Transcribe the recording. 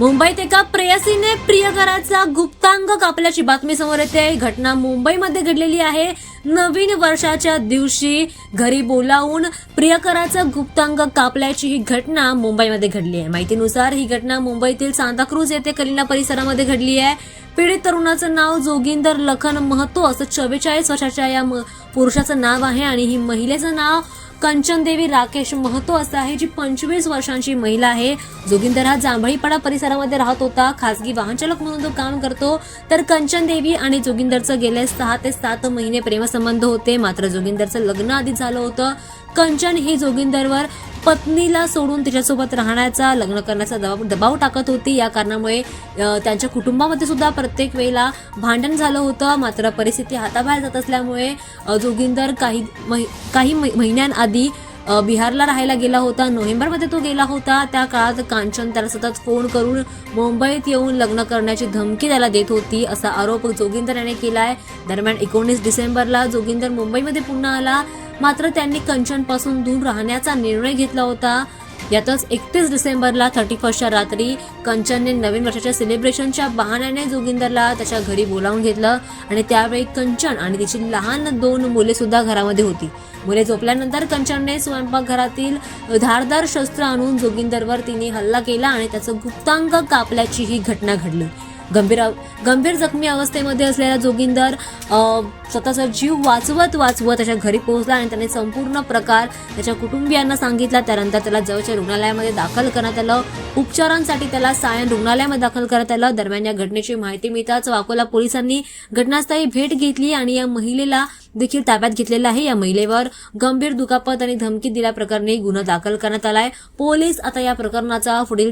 मुंबईत एका प्रेयसीने प्रियकराचा गुप्तांग कापल्याची बातमी समोर येते. ही घटना मुंबईमध्ये घडलेली आहे. नवीन वर्षाच्या दिवशी घरी बोलावून प्रियकराचा गुप्तांग कापल्याची ही घटना मुंबईमध्ये घडली आहे. माहितीनुसार ही घटना मुंबईतील सांताक्रूज येथे कलिना परिसरामध्ये घडली आहे. पीडित तरुणाचं नाव जोगिंदर लखन महतो असं चव्वेचाळीस वर्षाच्या या म- पुरुषाचं नाव आहे आणि ही महिलेचं नाव कंचनदेवी राकेश महतो असं आहे जी पंचवीस वर्षांची महिला आहे. जोगिंदर हा जांभळीपाडा परिसरामध्ये राहत होता. खासगी वाहनचालक म्हणून तो काम करतो. तर कंचन देवी आणि जोगिंदरचं गेले सहा ते सात महिने प्रेमसंबंध होते. मात्र जोगिंदरचं लग्न आधी झालं होतं. कंचन ही जोगिंदरवर पत्नीला सोडून तिच्यासोबत राहण्याचा लग्न करण्याचा दबाव दबाव टाकत होती. या कारणामुळे त्यांच्या कुटुंबामध्ये सुद्धा प्रत्येक वेळेला भांडण झालं होतं. मात्र परिस्थिती हाताबाहेर जात असल्यामुळे जोगिंदर काही महि- काही महिन्यांआधी बिहारला राहायला गेला होता. नोव्हेंबरमध्ये तो गेला होता. त्या काळात कांचन त्याला सतत फोन करून मुंबईत येऊन लग्न करण्याची धमकी त्याला देत होती असा आरोप जोगिंदर याने केलाय. दरम्यान एकोणीस डिसेंबरला जोगिंदर मुंबईमध्ये पुन्हा आला. मात्र त्यांनी कंचनपासून दूर राहण्याचा निर्णय घेतला होता. यातच एकतीस डिसेंबरला थर्टी फर्स्टच्या रात्री कंचनने नवीन वर्षाच्या सेलिब्रेशनच्या बहाण्याने जोगिंदरला त्याच्या घरी बोलावून घेतलं आणि त्यावेळी कंचन आणि तिची लहान दोन मुले सुद्धा घरामध्ये होती. मुले झोपल्यानंतर कंचनने स्वयंपाकघरातील धारदार शस्त्र आणून जोगिंदरवर तिने हल्ला केला आणि त्याचं गुप्तांग कापल्याची ही घटना घडली. गंभीर गंभीर जखमी अवस्थेमध्ये असलेला जोगिंदर स्वतःचा जीव वाचवत वाचवत त्याच्या घरी पोहोचला आणि त्याने संपूर्ण प्रकार त्याच्या कुटुंबियांना सांगितला. त्यानंतर त्याला जवळच्या रुग्णालयामध्ये दाखल करण्यात आलं. उपचारांसाठी त्याला सायन रुग्णालयामध्ये दाखल करण्यात आलं. दरम्यान या घटनेची माहिती मिळताच वाकोला पोलिसांनी घटनास्थळी भेट घेतली आणि या महिलेला देखील ताब्यात घेतलेला आहे. या महिलेवर गंभीर दुखापत आणि धमकी दिल्याप्रकरणी गुन्हा दाखल करण्यात आलाय. पोलीस आता या प्रकरणाचा पुढील